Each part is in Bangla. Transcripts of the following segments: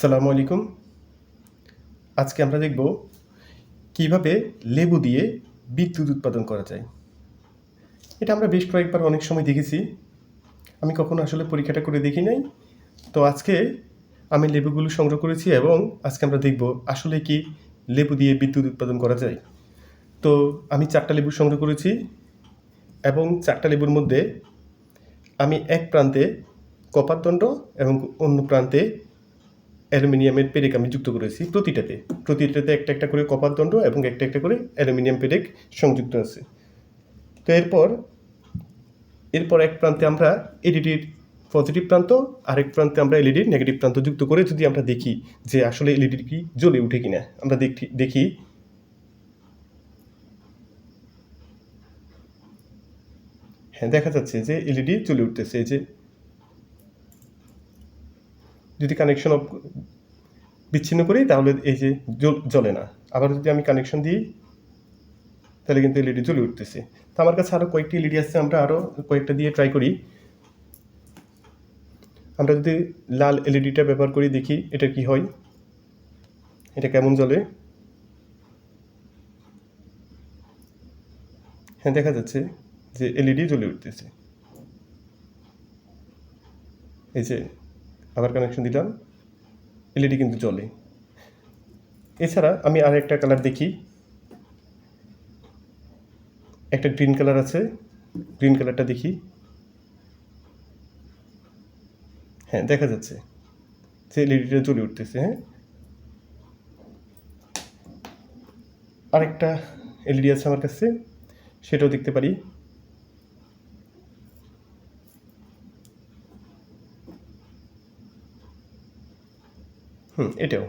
সালামু আলাইকুম। আজকে আমরা দেখব কীভাবে লেবু দিয়ে বিদ্যুৎ উৎপাদন করা যায়। এটা আমরা বেশ কয়েকবার অনেক সময় দেখেছি। আমি কখনো আসলে পরীক্ষাটা করে দেখি নাই। তো আজকে আমি লেবুগুলো সংগ্রহ করেছি এবং আজকে আমরা দেখব আসলে কি লেবু দিয়ে বিদ্যুৎ উৎপাদন করা যায়। তো আমি চারটা লেবু সংগ্রহ করেছি এবং চারটা লেবুর মধ্যে আমি এক প্রান্তে কপার দণ্ড এবং অন্য প্রান্তে অ্যালুমিনিয়ামের পেরেক আমি যুক্ত করেছি প্রতিটাতে। প্রতিটাতে একটা একটা করে কপার দণ্ড এবং একটা একটা করে অ্যালুমিনিয়াম পেরেক সংযুক্ত আছে। তো এরপর এরপর এক প্রান্তে আমরা এলইডির পজিটিভ প্রান্ত, আরেক প্রান্তে আমরা এলইডির নেগেটিভ প্রান্ত যুক্ত করে যদি আমরা দেখি যে আসলে এলইডি কি জ্বলে উঠে কিনা, আমরা দেখি দেখি। হ্যাঁ দেখা যাচ্ছে যে এলইডি জ্বলে উঠতেছে, এই যে যদি কানেকশন অফ বিচ্ছিন্ন করি, তাহলে এই যে জ্বলে না। আবার যদি আমি কানেকশন দিই, তাহলে কিন্তু এলইডি জ্বলে উঠতেছে। তো আমার কাছে আরও কয়েকটি এলইডি আছে, আমরা আরও কয়েকটা দিয়ে ট্রাই করি। আমরা যদি লাল এলইডিটা ব্যবহার করি, দেখি এটা কি হয়। এটা কেমন জ্বলে। হ্যাঁ দেখা যাচ্ছে যে এলইডি জ্বলে উঠতেছে। এই যে আবার কানেকশন দিলাম এলইডি কিন্তু জ্বলে এছাড়া আমি আর একটা কালার দেখি। একটা গ্রিন কালার আছে গ্রিন কালারটা দেখি। হ্যাঁ দেখা যাচ্ছে যে এলইডিটা জ্বলে উঠতেছে হ্যাঁ। আরেকটা এলইডি আছে আমার কাছে, সেটাও দেখতে পারি। হুম, এটাও।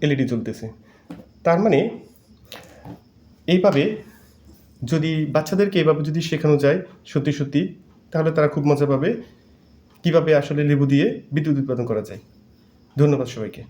এলইডি জ্বলতেছে। তার মানে এইভাবে যদি বাচ্চাদেরকে এভাবে যদি শেখানো যায় সত্যি সত্যি, তাহলে তারা খুব মজা পাবে কীভাবে আসলে লেবু দিয়ে বিদ্যুৎ উৎপাদন করা যায়। ধন্যবাদ সবাইকে।